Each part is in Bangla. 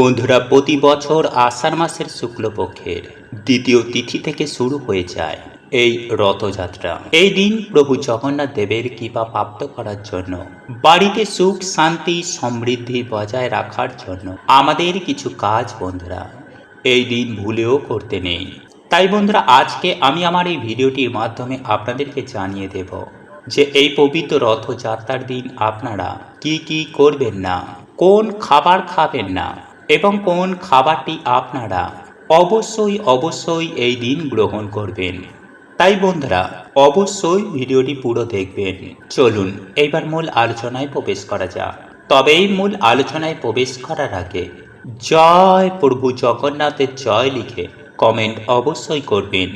বন্ধুরা, প্রতি বছর আষাঢ় মাসের শুক্লপক্ষের দ্বিতীয় তিথি থেকে শুরু হয়ে যায় এই রথযাত্রা। এই দিন প্রভু জগন্নাথ দেবের কৃপা প্রাপ্ত করার জন্য, বাড়িতে সুখ, শান্তি, সমৃদ্ধি বজায় রাখার জন্য আমাদের কিছু কাজ বন্ধুরা, এই দিন ভুলেও করতে নেই। তাই বন্ধুরা, আজকে আমি আমার এই ভিডিওটির মাধ্যমে আপনাদেরকে জানিয়ে দেব যে এই পবিত্র রথযাত্রার দিন আপনারা কি কি করবেন না, কোন খাবার খাবেন না এবং কোন খাবারটি আপনারা অবশ্যই অবশ্যই এই দিন গ্রহণ করবেন। তাই বন্ধুরা, অবশ্যই ভিডিওটি পুরো দেখবেন। চলুন এইবার মূল আলোচনায় প্রবেশ করা যাক। তবে এই মূল আলোচনায় প্রবেশ করার আগে জয় প্রভু জগন্নাথের জয় লিখে কমেন্ট অবশ্যই করবেন।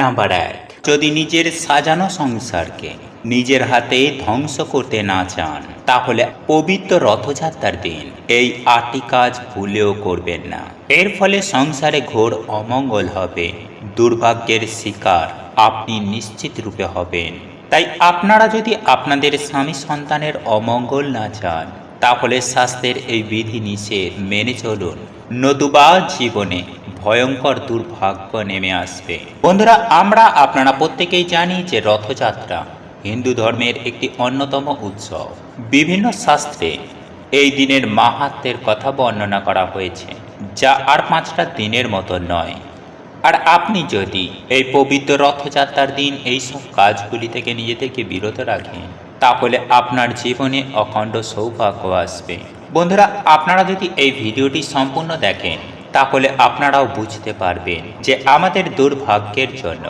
নাম্বার এক, যদি নিজের সাজানো সংসারকে নিজের হাতে ধ্বংস করতে না চান, তাহলে পবিত্র রথযাত্রার দিন। এই আটটি কাজ ভুলেও করবেন না। এর ফলে সংসারে ঘোর অমঙ্গল হবে, দুর্ভাগ্যের শিকার আপনি নিশ্চিত রূপে হবেন। তাই আপনারা যদি আপনাদের স্বামী সন্তানের অমঙ্গল না চান, তাহলে স্বাস্থ্যের এই বিধি নিষেধ মেনে চলুন। নতুবা জীবনে ভয়ঙ্কর দুর্ভাগ্য নেমে আসবে। বন্ধুরা, আমরা, আপনারা প্রত্যেকেই জানি যে রথযাত্রা হিন্দু ধর্মের একটি অন্যতম উৎসব। বিভিন্ন শাস্ত্রে এই দিনের মাহাত্মের কথা বর্ণনা করা হয়েছে, যা আর পাঁচটা দিনের মতো নয়। আর আপনি যদি এই পবিত্র রথযাত্রার দিন এই সব কাজগুলি থেকে নিজেদেরকে বিরত রাখেন, তাহলে আপনার জীবনে অখণ্ড সৌভাগ্য আসবে। বন্ধুরা, আপনারা যদি এই ভিডিওটি সম্পূর্ণ দেখেন, তাহলে আপনারাও বুঝতে পারবেন যে আমাদের দুর্ভাগ্যের জন্য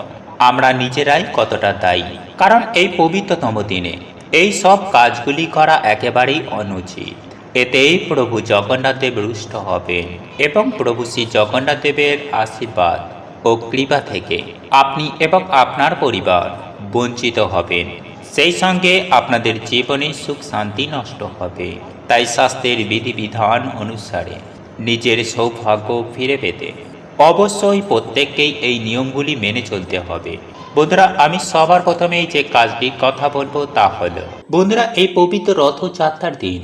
আমরা নিজেরাই কতটা দায়ী। কারণ এই পবিত্রতম দিনে এই সব কাজগুলি করা একেবারেই অনুচিত। এতেই প্রভু জগন্নাথ দেব রুষ্ট হবেন এবং প্রভু শ্রী জগন্নাথ দেবের আশীর্বাদ ও কৃপা থেকে আপনি এবং আপনার পরিবার বঞ্চিত হবেন। সেই সঙ্গে আপনাদের জীবনে সুখ শান্তি নষ্ট হবে। তাই স্বাস্থ্যের বিধিবিধান অনুসারে নিজের সৌভাগ্য ফিরে পেতে অবশ্যই প্রত্যেককেই এই নিয়মগুলি মেনে চলতে হবে। বন্ধুরা, আমি সবার প্রথমেই যে কাজটি কথা বলব তা হলো, বন্ধুরা, এই পবিত্র রথযাত্রার দিন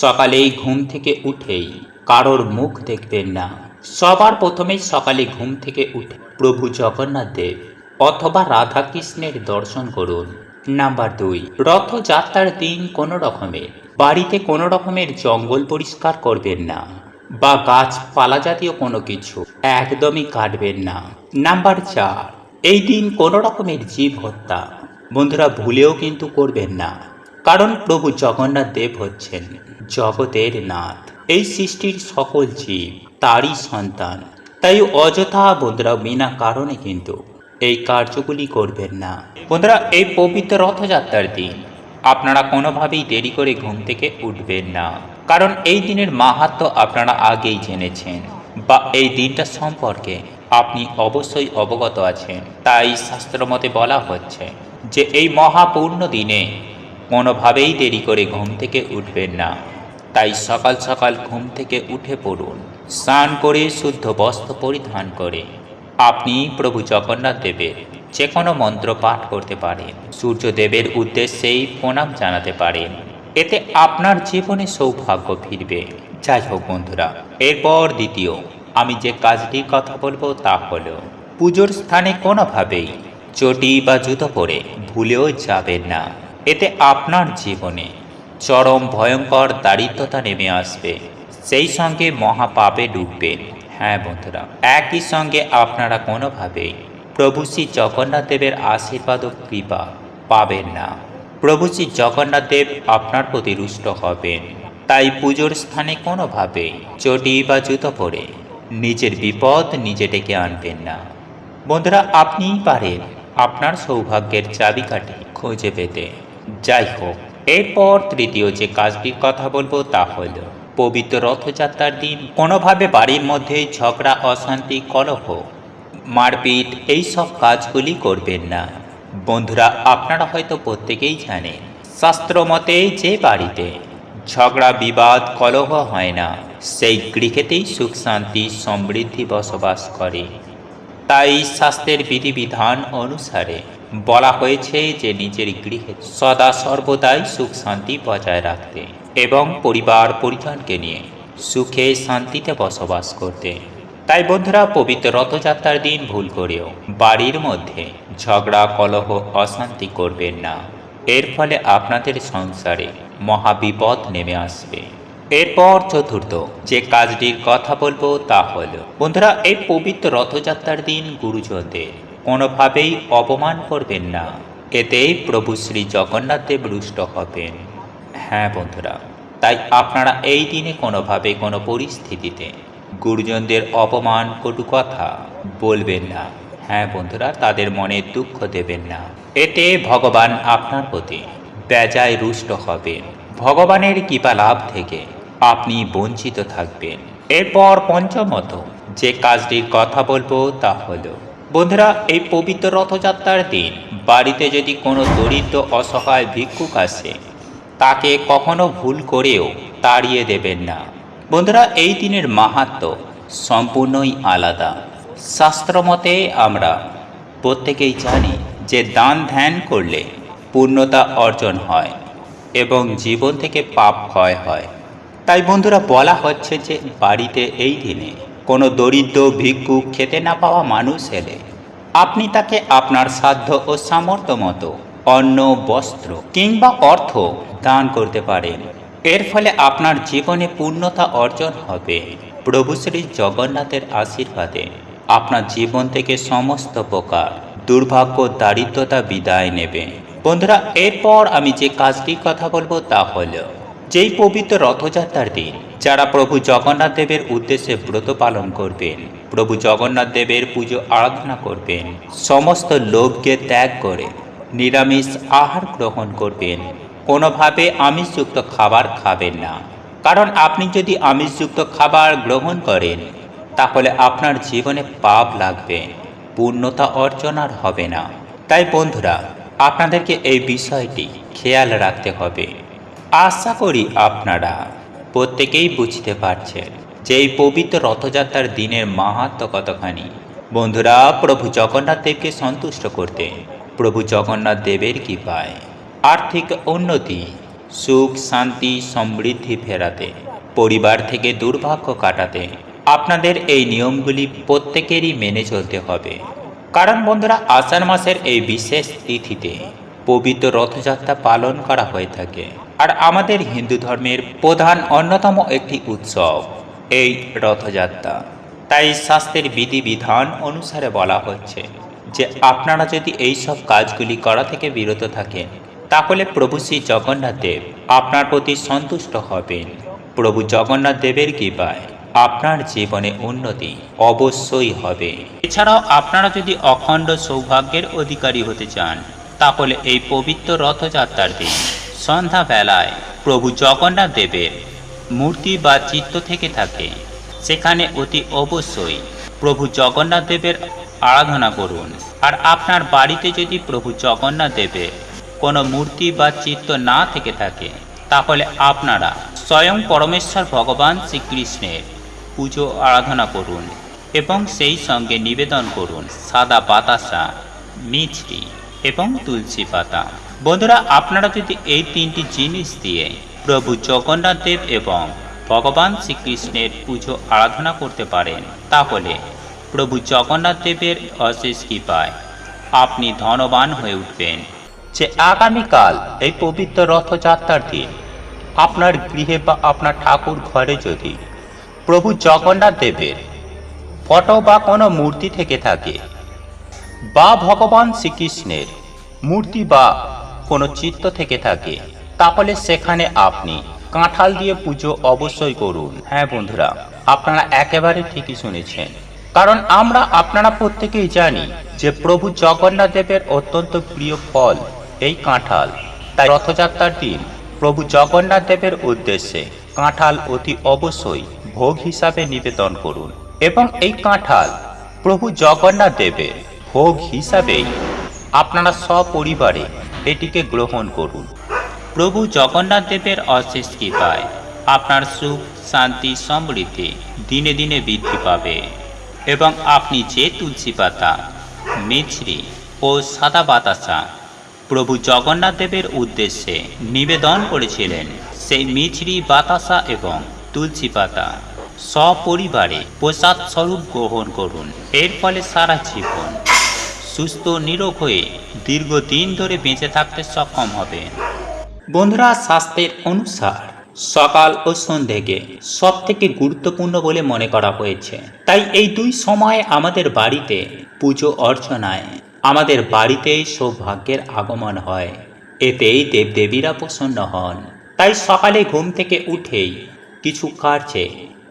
সকালেই ঘুম থেকে উঠেই কারোর মুখ দেখবেন না। সবার প্রথমেই সকালে ঘুম থেকে উঠে প্রভু জগন্নাথ দেব অথবা রাধাকৃষ্ণের দর্শন করুন। নাম্বার দুই, রথযাত্রার দিন কোনো রকমের বাড়িতে কোনো রকমের জঙ্গল পরিষ্কার করবেন না বা গাছপালা জাতীয় কোনো কিছু একদমই কাটবেন না। নাম্বার চার এই দিন কোনো রকমের জীব হত্যা। বন্ধুরা, ভুলেও কিন্তু করবেন না। কারণ প্রভু জগন্নাথ দেব হচ্ছেন জগতের নাথ। এই সৃষ্টির সকল জীব তারই সন্তান। তাই অযথা বন্ধুরা, বিনা কারণে কিন্তু এই কার্যগুলি করবেন না। বন্ধুরা, এই পবিত্র রথযাত্রার দিন আপনারা কোনোভাবেই দেরি করে ঘুম থেকে উঠবেন না। কারণ এই দিনের মাহাত্ম আপনারা আগেই জেনেছেন। বা এই দিনটা সম্পর্কে আপনি অবশ্যই অবগত আছেন। তাই শাস্ত্রমতে বলা হচ্ছে যে, এই মহাপূর্ণ দিনে কোনোভাবেই দেরি করে ঘুম থেকে উঠবেন না। তাই সকাল সকাল ঘুম থেকে উঠে পড়ুন। স্নান করে শুদ্ধ বস্ত্র পরিধান করে। আপনি প্রভু জগন্নাথ দেবের যে কোনো মন্ত্র পাঠ করতে পারেন। সূর্যদেবের উদ্দেশ্যেই প্রণাম জানাতে পারেন। এতে আপনার জীবনে সৌভাগ্য ফিরবে। যাই হোক বন্ধুরা, এরপর দ্বিতীয় আমি যে কাজটির কথা বলব তা হলো, পুজোর স্থানে কোনোভাবেই চটি বা জুতো পরে ভুলেও যাবেন না। এতে আপনার জীবনে চরম ভয়ঙ্কর দারিদ্রতা নেমে আসবে। সেই সঙ্গে মহাপাপে ডুববেন। হ্যাঁ বন্ধুরা, একই সঙ্গে আপনারা কোনোভাবেই প্রভু শ্রী জগন্নাথ দেবের আশীর্বাদ ও কৃপা পাবেন না। প্রভু শ্রী জগন্নাথ দেব আপনার প্রতি রুষ্ট হবেন। তাই পুজোর স্থানে কোনোভাবে চটি বা জুতো পরে নিজের বিপদ নিজে ডেকে আনবেন না। বন্ধুরা, আপনিই পারেন আপনার সৌভাগ্যের চাবিকাঠি খুঁজে পেতে। যাই হোক, এরপর তৃতীয় যে কাজটির কথা বলব তা হল, পবিত্র রথযাত্রার দিন কোনোভাবে বাড়ির মধ্যে ঝগড়া, অশান্তি, কলহ, মারপিট এই সব কাজগুলি করবেন না। বন্ধুরা, আপনারা হয়তো প্রত্যেকেই জানেন, শাস্ত্র মতে যে বাড়িতে ঝগড়া, বিবাদ, কলহ হয় না সেই গৃহেতেই সুখ শান্তি, সমৃদ্ধি বসবাস করে। তাই শাস্ত্রের বিধিবিধান অনুসারে বলা হয়েছে যে নিজের গৃহে সদা সর্বদাই সুখ শান্তি বজায় রাখতে এবং পরিবার পরিজনকে নিয়ে সুখে শান্তিতে বসবাস করতে। তাই বন্ধুরা, পবিত্র রথযাত্রার দিন ভুল করেও বাড়ির মধ্যে ঝগড়া, কলহ, অশান্তি করবেন না। এর ফলে আপনাদের সংসারে মহাবিপদ নেমে আসবে। এরপর চতুর্থ যে কাজটির কথা বলব তা হল, বন্ধুরা, এই পবিত্র রথযাত্রার দিন গুরুজনদের কোনোভাবেই অপমান করবেন না। এতেই প্রভু শ্রী জগন্নাথ দেব রুষ্ট হবেন। হ্যাঁ বন্ধুরা, তাই আপনারা এই দিনে কোনোভাবে কোনো পরিস্থিতিতে গুরুজনদের অপমান কটু কথা বলবেন না। হ্যাঁ বন্ধুরা, তাদের মনে দুঃখ দেবেন না। এতে ভগবান আপনার প্রতি বেজায় রুষ্ট হবেন। ভগবানের কৃপা লাভ থেকে আপনি বঞ্চিত থাকবেন। এরপর পঞ্চমত যে কাজটির কথা বলব তা হলো, বন্ধুরা, এই পবিত্র রথযাত্রার দিন বাড়িতে যদি কোনো দরিদ্র অসহায় ভিক্ষুক আসে, তাকে কখনো ভুল করেও তাড়িয়ে দেবেন না। বন্ধুরা, এই দিনের মাহাত্ম সম্পূর্ণই আলাদা। শাস্ত্রমতে আমরা প্রত্যেকেই জানি যে দান ধ্যান করলে পূর্ণতা অর্জন হয় এবং জীবন থেকে পাপ ক্ষয় হয়। তাই বন্ধুরা বলা হচ্ছে যে বাড়িতে এই দিনে কোনো দরিদ্র ভিক্ষু খেতে না পাওয়া মানুষ এলে আপনি তাকে আপনার সাধ্য ও সামর্থ্য মতো অন্ন, বস্ত্র কিংবা অর্থ দান করতে পারেন। এর ফলে আপনার জীবনে পূর্ণতা অর্জন হবে। প্রভু শ্রী জগন্নাথের আশীর্বাদে আপনার জীবন থেকে সমস্ত প্রকার দুর্ভাগ্য, দারিদ্রতা বিদায় নেবে। বন্ধুরা, এরপর আমি যে কাজটির কথা বলব তা হলো যেই পবিত্র রথযাত্রার দিন, যারা প্রভু জগন্নাথ দেবের উদ্দেশ্যে ব্রত পালন করবেন, প্রভু জগন্নাথ দেবের পুজো আরাধনা করবেন, সমস্ত লোভকে ত্যাগ করে নিরামিষ আহার গ্রহণ করবেন, কোনোভাবে আমিষযুক্ত খাবার খাবেন না। কারণ আপনি যদি আমিষযুক্ত খাবার গ্রহণ করেন, তাহলে আপনার জীবনে পাপ লাগবে, পূর্ণতা অর্জন আর হবে না। তাই বন্ধুরা, আপনাদেরকে এই বিষয়টি খেয়াল রাখতে হবে। আশা করি আপনারা প্রত্যেকেই বুঝতে পারছেন যে এই পবিত্র রথযাত্রার দিনের মাহাত্ম কতখানি। বন্ধুরা, প্রভু জগন্নাথ দেবকে সন্তুষ্ট করতে প্রভু জগন্নাথ দেবের কৃপায় আর্থিক উন্নতি, সুখ, শান্তি, সমৃদ্ধি ফেরাতে, পরিবার থেকে দুর্ভাগ্য কাটাতে আপনাদের এই নিয়মগুলি প্রত্যেকেরই মেনে চলতে হবে। কারণ বন্ধুরা, আষাঢ় মাসের এই বিশেষ তিথিতে পবিত্র রথযাত্রা পালন করা হয়ে থাকে। আর আমাদের হিন্দু ধর্মের প্রধান অন্যতম একটি উৎসব, এই রথযাত্রা। তাই শাস্ত্রের বিধিবিধান অনুসারে বলা হচ্ছে যে, আপনারা যদি এই সব কাজগুলি করা থেকে বিরত থাকেন, তাহলে প্রভু শ্রী জগন্নাথ দেব আপনার প্রতি সন্তুষ্ট হবেন। প্রভু জগন্নাথ দেবের কৃপায় আপনার জীবনে উন্নতি অবশ্যই হবে। এছাড়াও আপনারা যদি অখণ্ড সৌভাগ্যের অধিকারী হতে চান তাহলে এই পবিত্র রথযাত্রার দিন। সন্ধ্যাবেলায় প্রভু জগন্নাথ দেবের মূর্তি বা চিত্ত থেকে থাকে। সেখানে অতি অবশ্যই প্রভু জগন্নাথ দেবের আরাধনা করুন। আর আপনার বাড়িতে যদি প্রভু জগন্নাথ দেবের কোনো মূর্তি বা চিত্ত না থেকে থাকে, তাহলে আপনারা স্বয়ং পরমেশ্বর ভগবান শ্রীকৃষ্ণের পুজো আরাধনা করুন এবং সেই সঙ্গে নিবেদন করুন সাদা বাতাসা মিছরি এবং তুলসী পাতা। বন্ধুরা, আপনারা যদি এই তিনটি জিনিস দিয়ে প্রভু জগন্নাথ দেব এবং ভগবান শ্রীকৃষ্ণের পুজো আরাধনা করতে পারেন, তাহলে প্রভু জগন্নাথ দেবের অশেষ কৃপায় আপনি ধনবান হয়ে উঠবেন। যে আগামীকাল এই পবিত্র রথযাত্রার দিন আপনার গৃহে বা আপনার ঠাকুর ঘরে যদি প্রভু জগন্নাথ দেবের ফটো বা কোনো মূর্তি থেকে থাকে বা ভগবান শ্রীকৃষ্ণের মূর্তি বা কোনো চিত্ত থেকে থাকে, তাহলে সেখানে আপনি কাঁঠাল দিয়ে পুজো অবশ্যই করুন। হ্যাঁ বন্ধুরা, আপনারা একেবারে ঠিকই শুনেছেন। কারণ আমরা, আপনারা প্রত্যেকেই জানি যে প্রভু জগন্নাথ দেবের অত্যন্ত প্রিয় ফল এই কাঁঠাল। তাই রথযাত্রার দিন প্রভু জগন্নাথ দেবের উদ্দেশ্যে কাঁঠাল অতি অবশ্যই ভোগ হিসাবে নিবেদন করুন। এবং এই কাঁঠাল প্রভু জগন্নাথ দেবের ভোগ হিসাবেই আপনারা সপরিবারে এটিকে গ্রহণ করুন। প্রভু জগন্নাথ দেবের অশেষ কৃপায় আপনার সুখ, শান্তি, সমৃদ্ধি দিনে দিনে বৃদ্ধি পাবে এবং আপনি যে তুলসী পাতা মিছরি ও সাদা বাতাসা প্রভু জগন্নাথ দেবের উদ্দেশ্যে নিবেদন করেছিলেন, সেই মিছরি বাতাসা এবং তুলসী পাতা সপরিবারে প্রসাদ স্বরূপ গ্রহণ করুন। এর ফলে সারা জীবন সুস্থ, নিরোগ হয়ে দীর্ঘদিন ধরে বেঁচে থাকতে সক্ষম হবেন বন্ধুরা, স্বাস্থ্যের অনুসার সকাল ও সন্ধ্যেকে সব থেকে গুরুত্বপূর্ণ বলে মনে করা হয়েছে। তাই এই দুই সময়ে আমাদের বাড়িতে পুজো অর্চনায় আমাদের বাড়িতেই সৌভাগ্যের আগমন হয়। এতেই দেবদেবীরা প্রসন্ন হন। তাই সকালে ঘুম থেকে উঠেই কিছু কার্যে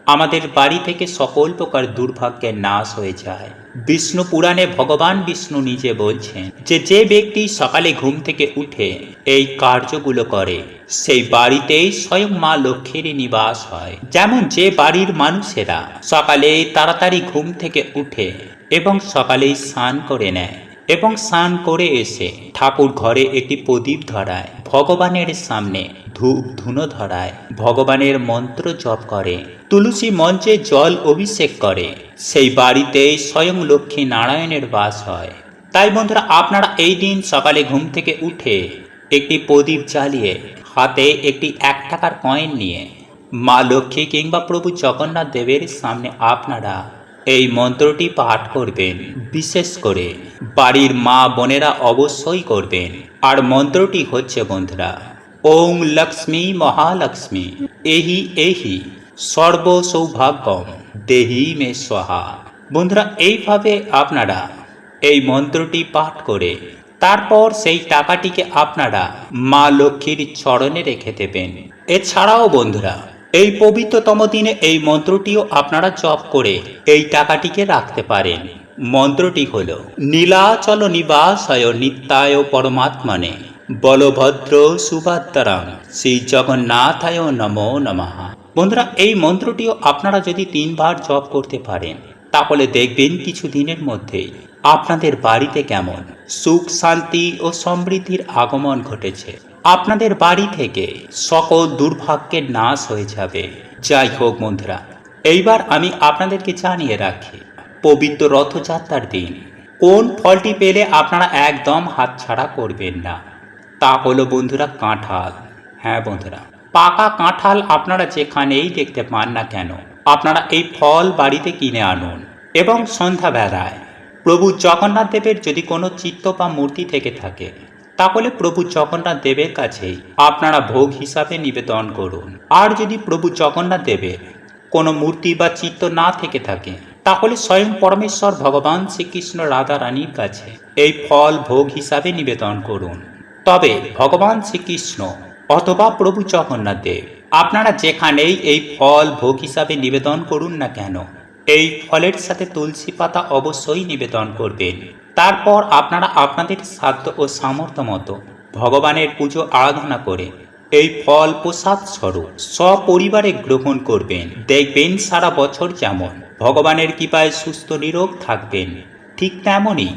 আমাদের বাড়ি থেকে সকল প্রকার দুর্ভাগ্যের নাশ হয়ে যায়। বিষ্ণু পুরাণে ভগবান বিষ্ণু নিজে বলছেন যে যে ব্যক্তি সকালে ঘুম থেকে উঠে এই কার্যগুলো করে, সেই বাড়িতেই স্বয়ং মা লক্ষ্মীর নিবাস হয়। যেমন যে বাড়ির মানুষেরা সকালে তাড়াতাড়ি ঘুম থেকে উঠে এবং সকালেই স্নান করে নেয় এবং স্নান করে এসে ঠাকুর ঘরে একটি প্রদীপ ধরায়, ভগবানের সামনে ধূপ ধুনো ধরায়, ভগবানের মন্ত্র জপ করে, তুলসী মঞ্চে জল অভিষেক করে। সেই বাড়িতেই স্বয়ং লক্ষ্মী নারায়ণের বাস হয়। তাই বন্ধুরা, আপনারা এই দিন সকালে ঘুম থেকে উঠে একটি প্রদীপ জ্বালিয়ে হাতে একটি এক টাকার কয়েন নিয়ে মা লক্ষ্মী কিংবা প্রভু জগন্নাথ দেবের সামনে আপনারা এই মন্ত্রটি পাঠ করবেন, বিশেষ করে বাড়ির মা বোনেরা অবশ্যই করবেন। আর মন্ত্রটি হচ্ছে, বন্ধুরা ওং লক্ষ্মী মহালক্ষ্মী, এহি এহি সর্ব সৌভাগ্যম দেহি মে সহা বন্ধুরা, এইভাবে আপনারা এই মন্ত্রটি পাঠ করে তারপর সেই টাকাটিকে আপনারা মা লক্ষ্মীর চরণে রেখে দেবেন। এছাড়াও, বন্ধুরা এই পবিত্রতম দিনে এই মন্ত্রটিও আপনারা জপ করে এই টাকাটিকে রাখতে পারেন। মন্ত্রটি হল, নীলাচল নিবাসায় নিত্যায় পরমাত্মনে, বলভদ্র সুভাদ্রাং শ্রী জগন্নাথায় নমো নমঃ। বন্ধুরা, এই মন্ত্রটিও আপনারা যদি তিনবার জপ করতে পারেন, তাহলে দেখবেন কিছু দিনের মধ্যেই আপনাদের বাড়িতে কেমন সুখ শান্তি ও সমৃদ্ধির আগমন ঘটেছে। আপনাদের বাড়ি থেকে সকল দুর্ভাগ্যের নাশ হয়ে যাবে। যাই হোক বন্ধুরা, এইবার আমি আপনাদেরকে জানিয়ে রাখি, পবিত্র রথযাত্রার দিন। কোন ফলটি পেলে আপনারা একদম হাতছাড়া করবেন না? তা হলো বন্ধুরা কাঁঠাল। হ্যাঁ বন্ধুরা, পাকা কাঁঠাল আপনারা যেখানেই দেখতে পান না কেন, আপনারা এই ফল বাড়িতে কিনে আনুন। এবং সন্ধ্যাবেলায় প্রভু জগন্নাথ দেবের যদি কোনো চিত্ত বা মূর্তি থেকে থাকে তাহলে প্রভু জগন্নাথ দেবের কাছেই আপনারা ভোগ হিসাবে নিবেদন করুন। আর যদি প্রভু জগন্নাথ দেবের কোনো মূর্তি বা চিত্ত না থেকে থাকে, তাহলে স্বয়ং পরমেশ্বর ভগবান শ্রীকৃষ্ণ রাধা রানীর কাছে এই ফল ভোগ হিসাবে নিবেদন করুন। তবে ভগবান শ্রীকৃষ্ণ অথবা প্রভু জগন্নাথ দেব, আপনারা যেখানেই এই ফল ভোগ হিসাবে নিবেদন করুন না কেন এই ফলের সাথে তুলসী পাতা অবশ্যই নিবেদন করবেন। তারপর আপনারা আপনাদের সাধ্য ও সামর্থ্য মতো ভগবানের পুজো আরাধনা করে এই ফল প্রসাদ স্বরূপ সপরিবারে গ্রহণ করবেন। দেখবেন সারা বছর যেমন ভগবানের কৃপায় সুস্থ নিরোগ থাকবেন। ঠিক তেমনই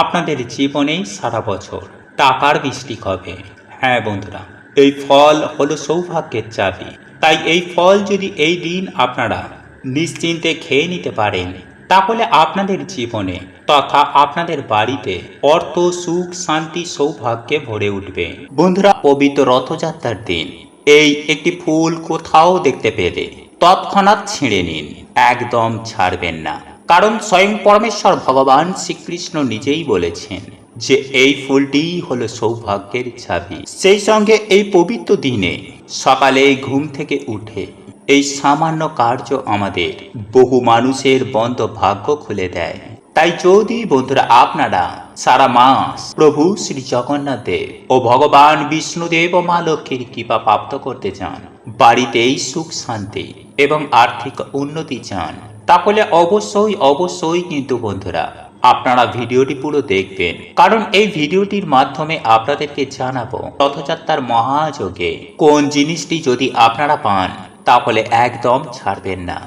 আপনাদের জীবনেই সারা বছর টাকার বৃষ্টি হবে হ্যাঁ বন্ধুরা, এই ফল হলো সৌভাগ্যের চাবি। তাই এই ফল যদি এই দিন আপনারা নিশ্চিন্তে খেয়ে নিতে পারেন। তাহলে আপনাদের জীবনে তথা আপনাদের বাড়িতে অর্থ, সুখ, শান্তি, সৌভাগ্যে ভরে উঠবে। বন্ধুরা, পবিত্র রথযাত্রার দিন। এই একটি ফুল কোথাও দেখতে পেলে তৎক্ষণাৎ ছিঁড়ে নিন। একদম ছাড়বেন না। কারণ স্বয়ং পরমেশ্বর ভগবান শ্রীকৃষ্ণ নিজেই বলেছেন যে এই ফুলটিই হলো সৌভাগ্যের চাবি। সেই সঙ্গে এই পবিত্র দিনে সকালে ঘুম থেকে উঠে এই সামান্য কার্য আমাদের বহু মানুষের বন্ধ ভাগ্য খুলে দেয়। তাই যদি বন্ধুরা আপনারা সারা মাস প্রভু শ্রী জগন্নাথ দেব ও ভগবান বিষ্ণুদেব ও মা লক্ষ্মীর কৃপা প্রাপ্ত করতে চান, বাড়িতেই সুখ শান্তি এবং আর্থিক উন্নতি চান, তাহলে অবশ্যই অবশ্যই কিন্তু বন্ধুরা আপনারা ভিডিওটি পুরো দেখবেন। কারণ এই ভিডিওটির মাধ্যমে আপনাদেরকে জানাব রথযাত্রার মহাযোগে কোন জিনিসটি যদি আপনারা পান তাহলে একদম ছাড়বেন না।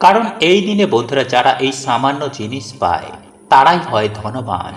কারণ এই দিনে বন্ধুরা যারা এই সামান্য জিনিস পায়, তারাই হয় ধনবান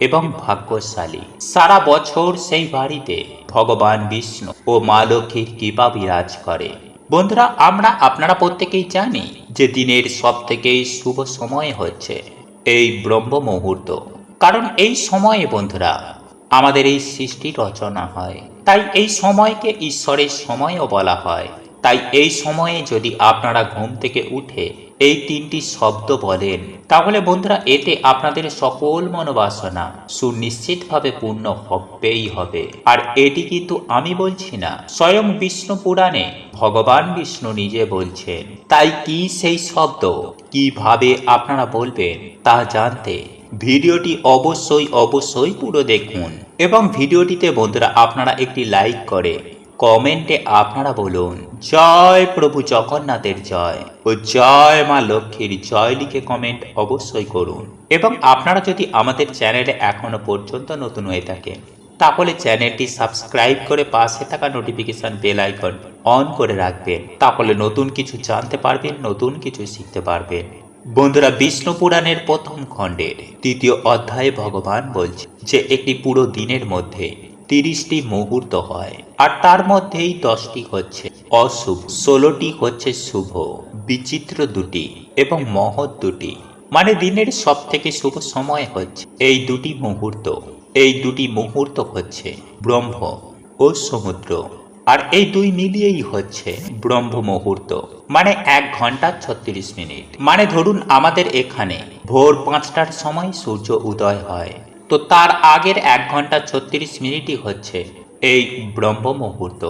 এবং ভাগ্যশালী। সারা বছর সেই বাড়িতে ভগবান বিষ্ণু ও মা লক্ষ্মীর কৃপা বিরাজ করে। বন্ধুরা, আমরা, আপনারা প্রত্যেকেই জানি যে দিনের সব থেকে শুভ সময় হচ্ছে এই ব্রহ্ম মুহূর্ত। কারণ এই সময়ে বন্ধুরা, আমাদের এই সৃষ্টি রচনা হয়। তাই এই সময়কে ঈশ্বরের সময়ও বলা হয়। তাই এই সময়ে যদি আপনারা ঘুম থেকে উঠে এই তিনটি শব্দ বলেন, তাহলে বন্ধুরা এতে আপনাদের সকল মনোবাসনা সুনিশ্চিতভাবে পূর্ণ হবেই হবে। আর এটি কিন্তু আমি বলছি না, স্বয়ং বিষ্ণু পুরাণে ভগবান বিষ্ণু নিজে বলছেন। তাই কি সেই শব্দ? কীভাবে আপনারা বলবেন তা জানতে ভিডিওটি অবশ্যই অবশ্যই পুরো দেখুন। এবং ভিডিওটিতে বন্ধুরা আপনারা একটি লাইক করে কমেন্টে আপনারা বলুন, জয় প্রভু জগন্নাথের জয় ও জয় মা লক্ষ্মীর জয় লিখে কমেন্ট অবশ্যই করুন। এবং আপনারা যদি আমাদের চ্যানেলে এখনও পর্যন্ত নতুন হয়ে থাকেন, তাহলে চ্যানেলটি সাবস্ক্রাইব করে পাশে থাকা নোটিফিকেশন বেল আইকন অন করে রাখবেন, তাহলে নতুন কিছু জানতে পারবেন, নতুন কিছু শিখতে পারবেন। বন্ধুরা, বিষ্ণু পুরাণের প্রথম খণ্ডের তৃতীয় অধ্যায়ে ভগবান বলছে যে, একটি পুরো দিনের মধ্যে তিরিশটি মুহূর্ত হয়। আর তার মধ্যেই দশটি হচ্ছে অশুভ, ষোলোটি হচ্ছে শুভ, বিচিত্র দুটি এবং মহৎ দুটি। মানে দিনের সব থেকে শুভ সময় হচ্ছে এই দুটি মুহূর্ত। এই দুটি মুহূর্ত হচ্ছে ব্রহ্ম ও সমুদ্র। আর এই দুই মিলিয়েই হচ্ছে ব্রহ্ম মুহূর্ত। মানে এক ঘণ্টা ছত্রিশ মিনিট। মানে ধরুন আমাদের এখানে ভোর পাঁচটার সময় সূর্য উদয় হয়। তো তার আগের এক ঘণ্টা ছত্রিশ মিনিটই হচ্ছে এই ব্রহ্ম মুহূর্ত।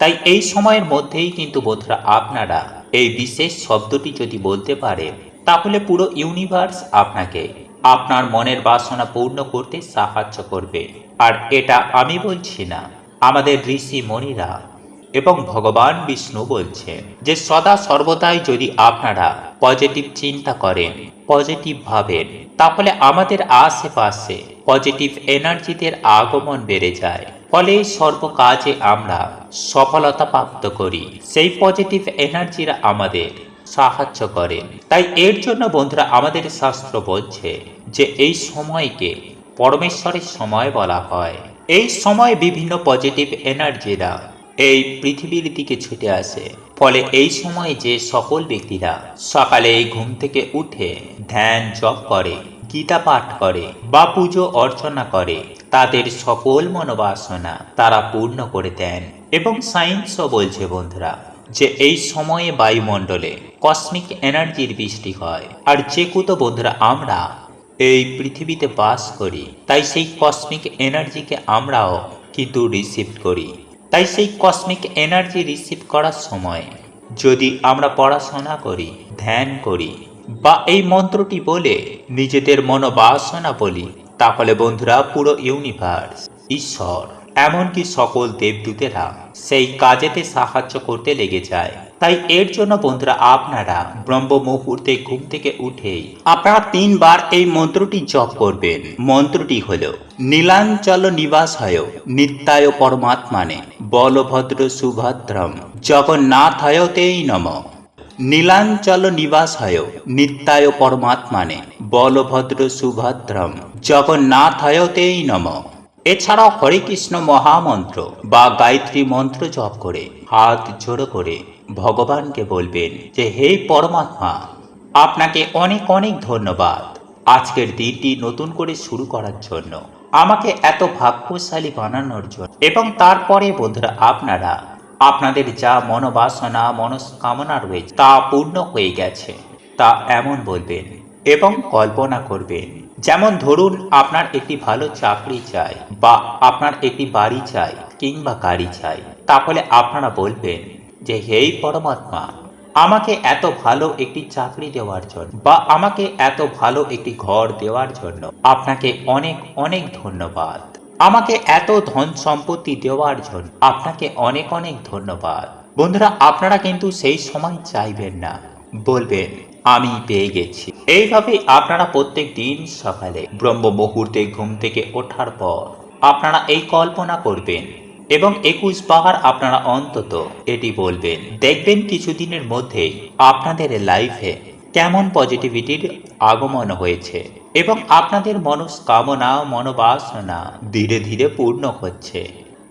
তাই এই সময়ের মধ্যেই কিন্তু বোধরা আপনারা এই বিশেষ শব্দটি যদি বলতে পারেন, তাহলে পুরো ইউনিভার্স আপনাকে আপনার মনের বাসনা পূর্ণ করতে সাহায্য করবে। আর এটা আমি বলছি না, আমাদের ঋষি মণিরা এবং ভগবান বিষ্ণু বলছেন যে সদা সর্বদাই যদি আপনারা পজিটিভ চিন্তা করেন পজিটিভ ভাবেন, তাহলে আমাদের আশেপাশে পজিটিভ এনার্জিদের আগমন বেড়ে যায়। ফলে সর্ব কাজে আমরা সফলতা প্রাপ্ত করি। সেই পজিটিভ এনার্জিরা আমাদের সাহায্য করে তাই এর জন্য বন্ধুরা আমাদের শাস্ত্র বলছে যে এই সময়কে পরমেশ্বরের সময় বলা হয়। এই সময় বিভিন্ন পজিটিভ এনার্জিরা এই পৃথিবীর দিকে ছুটে আসে। ফলে এই সময় যে সকল ব্যক্তিরা সকালে ঘুম থেকে উঠে ধ্যান জপ করে, গীতা পাঠ করে বা পুজো অর্চনা করে, তাদের সকল মনোবাসনা তারা পূর্ণ করে দেন। এবং সায়েন্সও বলছে, বন্ধুরা, যে এই সময়ে বায়ুমণ্ডলে কসমিক এনার্জির বৃষ্টি হয়। আর যে কুতো, বন্ধুরা, আমরা এই পৃথিবীতে বাস করি, তাই সেই কসমিক এনার্জিকে আমরাও কিন্তু রিসিভ করি। তাই সেই কসমিক এনার্জি রিসিভ করার সময় যদি আমরা পড়াশোনা করি, ধ্যান করি বা এই মন্ত্রটি বলে নিজেদের মনোবাসনা বলি, তাহলে বন্ধুরা পুরো ইউনিভার্স ঈশ্বর, এমনকি সকল দেবদূতেরা সেই কাজেতে সাহায্য করতে লেগে যায়। তাই এর জন্য বন্ধুরা আপনারা ব্রহ্ম মুহূর্তে ঘুম থেকে উঠেই আপনারা তিনবার এই মন্ত্রটি জপ করবেন। মন্ত্রটি হল, নীলাঞ্চল নিবাস হয় নিত্যায় পরমাত্মানে বলভদ্র সুভদ্রম জগন্নাথয়তেই নম। নীলাঞ্চল নিবাস হয় নিত্যায় পরমাত্মানে বলভদ্র সুভদ্রম জগন্নাথয়তেই নম। এছাড়াও হরে কৃষ্ণ মহামন্ত্র বা গায়ত্রী মন্ত্র জপ করে হাত জোড়ো করে ভগবানকে বলবেন যে, হে পরমাত্মা, আপনাকে অনেক অনেক ধন্যবাদ। আজকের দিনটি নতুন করে শুরু করার জন্য, আমাকে এত ভাগ্যশালী বানানোর জন্য। এবং তারপরে, বন্ধুরা, আপনারা, আপনাদের যা মনোবাসনা, মনস্কামনা রয়েছে, তা পূর্ণ হয়ে গেছে। তা এমন বলবেন এবং কল্পনা করবেন, যেমন ধরুন, আপনার একটি ভালো চাকরি চাই বা আপনার একটি বাড়ি চাই কিংবা গাড়ি চাই। তাহলে আপনারা বলবেন যে, হেই পরমাত্মা, আমাকে এত ভালো একটি চাকরি দেওয়ার জন্য বা আমাকে এত ভালো একটি ঘর দেওয়ার জন্য আপনাকে অনেক অনেক ধন্যবাদ। আমাকে এত ধন সম্পত্তি দেওয়ার জন্য আপনাকে অনেক অনেক ধন্যবাদ। বন্ধুরা, আপনারা কিন্তু সেই সময় চাইবেন না। বলবেন, আমি পেয়ে গেছি। এইভাবে আপনারা প্রত্যেক দিন সকালে ব্রহ্ম মুহূর্তে ঘুম থেকে ওঠার পর আপনারা এই কল্পনা করবেন এবং একুশ বার আপনারা অন্তত এটি বলবেন। দেখবেন কিছুদিনের মধ্যে আপনাদের লাইফে কেমন পজিটিভিটির আগমন হয়েছে এবং আপনাদের মনস্কামনা, মনোবাসনা ধীরে ধীরে পূর্ণ হচ্ছে।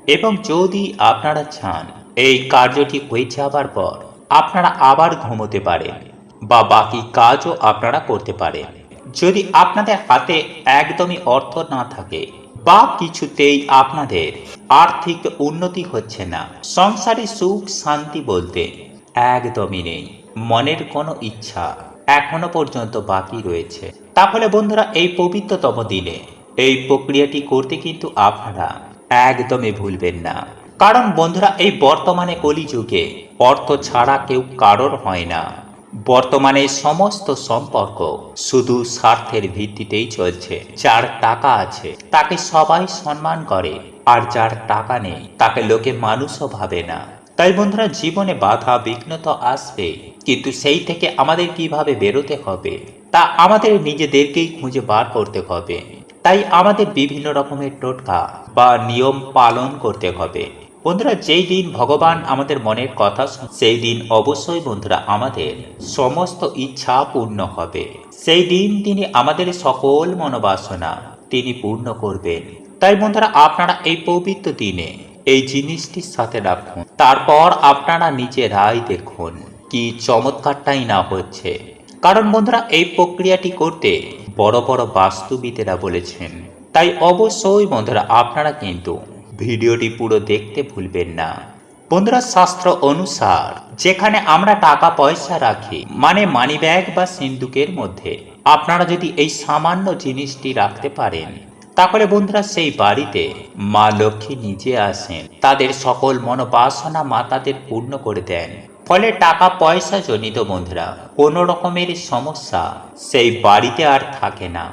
এবং যদি আপনারা চান এই কার্যটি হয়ে যাবার পর, আপনারা আবার ঘুমোতে পারেন বা বাকি কাজও আপনারা করতে পারেন। যদি আপনাদের হাতে একদমই অর্থ না থাকে বা কিছুতেই আপনাদের আর্থিক উন্নতি হচ্ছে না। সংসারে সুখ, শান্তি বলতে একদমই নেই। মনের কোনো ইচ্ছা এখনও পর্যন্ত বাকি রয়েছে। তাহলে বন্ধুরা, এই পবিত্রতম দিনে এই প্রক্রিয়াটি করতে কিন্তু আপনারা একদমই ভুলবেন না। কারণ বন্ধুরা, এই বর্তমানে কলিযুগে অর্থ ছাড়া কেউ কারোর হয় না। বর্তমানে সমস্ত সম্পর্ক শুধু স্বার্থের ভিত্তিতেই চলছে। যার টাকা আছে, তাকে সবাই সম্মান করে। আর যার টাকা নেই, তাকে লোকে মানুষও ভাবে না। তাই বন্ধুরা, জীবনে বাধা বিঘ্ন তো আসবে, কিন্তু সেই থেকে আমাদের কীভাবে বেরোতে হবে, তা আমাদের নিজেদেরকেই খুঁজে বার করতে হবে। তাই আমাদের বিভিন্ন রকমের টোটকা বা নিয়ম পালন করতে হবে। বন্ধুরা, যেই দিন ভগবান আমাদের মনের কথা সেই দিন অবশ্যই বন্ধুরা আমাদের সমস্ত ইচ্ছা পূর্ণ হবে। সেই দিন তিনি আমাদের সকল মনোবাসনা তিনি পূর্ণ করবেন। তাই বন্ধুরা, আপনারা এই পবিত্র দিনে এই জিনিসটির সাথে রাখুন। তারপর আপনারা নিজেরাই দেখুন কি চমৎকারটাই না হচ্ছে। কারণ বন্ধুরা, এই প্রক্রিয়াটি করতে বড় বড় বাস্তুবিদেরা বলেছেন। তাই অবশ্যই বন্ধুরা, আপনারা কিন্তু ভিডিওটি পুরো দেখতে ভুলবেন না। বন্ধুরা, শাস্ত্র অনুসার যেখানে আমরা টাকা পয়সা রাখি মানে মানি ব্যাগ বা সিন্দুকের মধ্যে, আপনারা যদি এই সামান্য জিনিসটি রাখতে পারেন তাহলে বন্ধুরা সেই বাড়িতে মা লক্ষ্মী নিজে আসেন। তাদের সকল মনোবাসনা মা তাদের পূর্ণ করে দেন। ফলে টাকা পয়সা জনিত বন্ধুরা, কোনো রকমের সমস্যা সেই বাড়িতে আর থাকে না।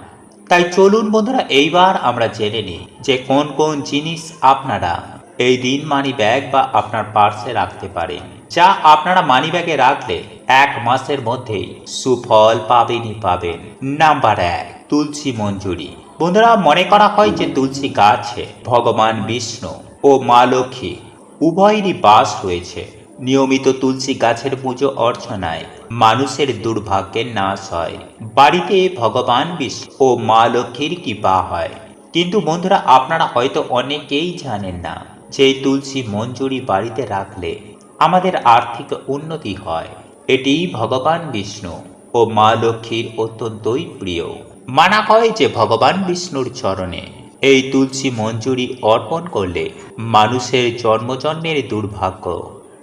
তাই চলুন বন্ধুরা, এইবার আমরা জেনে নিই যে কোন কোন জিনিস আপনারা এই দিন মানি ব্যাগ বা আপনার পার্সে রাখতে পারেন। যা আপনারা মানি ব্যাগে রাখলে এক মাসের মধ্যেই সুফল পাবেনই পাবেন। নাম্বার এক, তুলসী মঞ্জুরি। বন্ধুরা, মনে করা হয় যে তুলসী গাছে ভগবান বিষ্ণু ও মা লক্ষ্মী উভয়েরই বাস রয়েছে। নিয়মিত তুলসী গাছের পুজো অর্চনায় মানুষের দুর্ভাগ্যের নাশ হয়। বাড়িতে ভগবান বিষ্ণু ও মা লক্ষ্মীর কৃপা হয়। কিন্তু বন্ধুরা, আপনারা হয়তো অনেকেই জানেন না যে তুলসী মঞ্জুরি বাড়িতে রাখলে আমাদের আর্থিক উন্নতি হয়। এটি ভগবান বিষ্ণু ও মা লক্ষ্মীর অত্যন্তই প্রিয়। মানা হয় যে ভগবান বিষ্ণুর চরণে। এই তুলসী মঞ্জুরি অর্পণ করলে মানুষের জন্মজন্মের দুর্ভাগ্য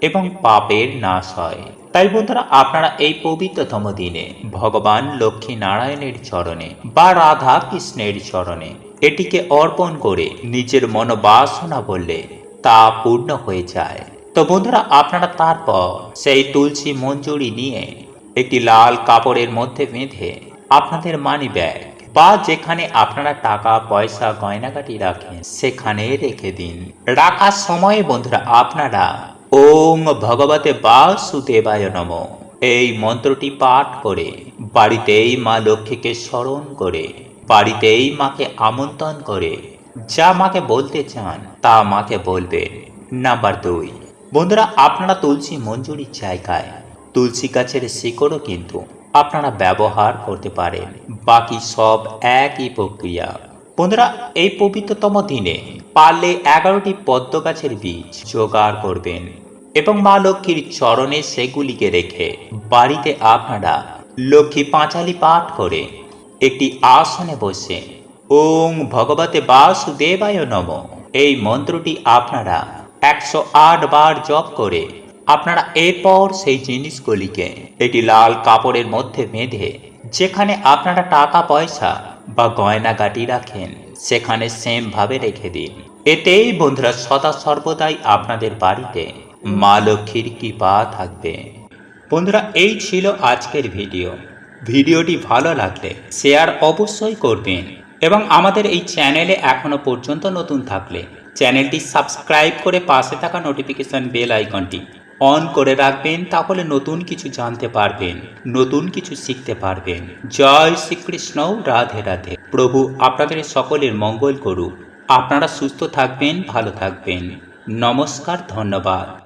এবং পাপের নাশ হয়। তাই বন্ধুরা, আপনারা এই পবিত্রতম দিনে ভগবান লক্ষ্মী নারায়ণের চরণে বা রাধা কৃষ্ণের চরণে এটিকে অর্পণ করে নিজের মনোবাসনা বললে তা পূর্ণ হয়ে যায়। তো বন্ধুরা, আপনারা তারপর সেই তুলসী মঞ্জুরি নিয়ে একটি লাল কাপড়ের মধ্যে বেঁধে আপনাদের মানি ব্যাগ বা যেখানে আপনারা টাকা, পয়সা, গয়নাগাটি রাখেন, সেখানে রেখে দিন। রাখার সময়ে বন্ধুরা আপনারা ওম ভগবতে বাসুদেবায় নম। এই মন্ত্রটি পাঠ করে বাড়িতেই মা লক্ষ্মীকে স্মরণ করে, বাড়িতেই মাকে আমন্ত্রণ করে। যা মাকে বলতে চান, তা মাকে বলবেন। নাম্বার দুই, বন্ধুরা আপনারা তুলসী মঞ্জুরির জায়গায়, তুলসী গাছের শিকড়ও কিন্তু আপনারা ব্যবহার করতে পারেন। বাকি সব একই প্রক্রিয়া। বন্ধুরা, এই পবিত্রতম দিনে পারলে এগারোটি পদ্ম গাছের বীজ জোগাড় করবেন এবং মা লক্ষ্মীর চরণে সেগুলিকে রেখে বাড়িতে আপনারা লক্ষ্মী পাঁচালি পাঠ করে একটি আসনে বসে ওং ভগবতে বাসুদেবায় নম। এই মন্ত্রটি আপনারা একশো আট বার জপ করে আপনারা এরপর সেই জিনিসগুলিকে একটি লাল কাপড়ের মধ্যে বেঁধে, যেখানে আপনারা টাকা, পয়সা বা গয়নাগাটি রাখেন, সেখানে সেম ভাবে রেখে দিন। এতেই বন্ধুরা সদা সর্বদাই আপনাদের বাড়িতে মা লক্ষ্মীর কৃপা থাকবে। বন্ধুরা, এই ছিল আজকের ভিডিও। ভিডিওটি ভালো লাগলে শেয়ার অবশ্যই করবেন এবং আমাদের এই চ্যানেলে এখনও পর্যন্ত নতুন থাকলে চ্যানেলটি সাবস্ক্রাইব করে পাশে থাকা নোটিফিকেশন বেল আইকনটি অন করে রাখবেন, তাহলে নতুন কিছু জানতে পারবেন, নতুন কিছু শিখতে পারবেন। জয় শ্রীকৃষ্ণ, রাধে রাধে। প্রভু আপনাদের সকলের মঙ্গল করুক। আপনারা সুস্থ থাকবেন, ভালো থাকবেন। নমস্কার, ধন্যবাদ।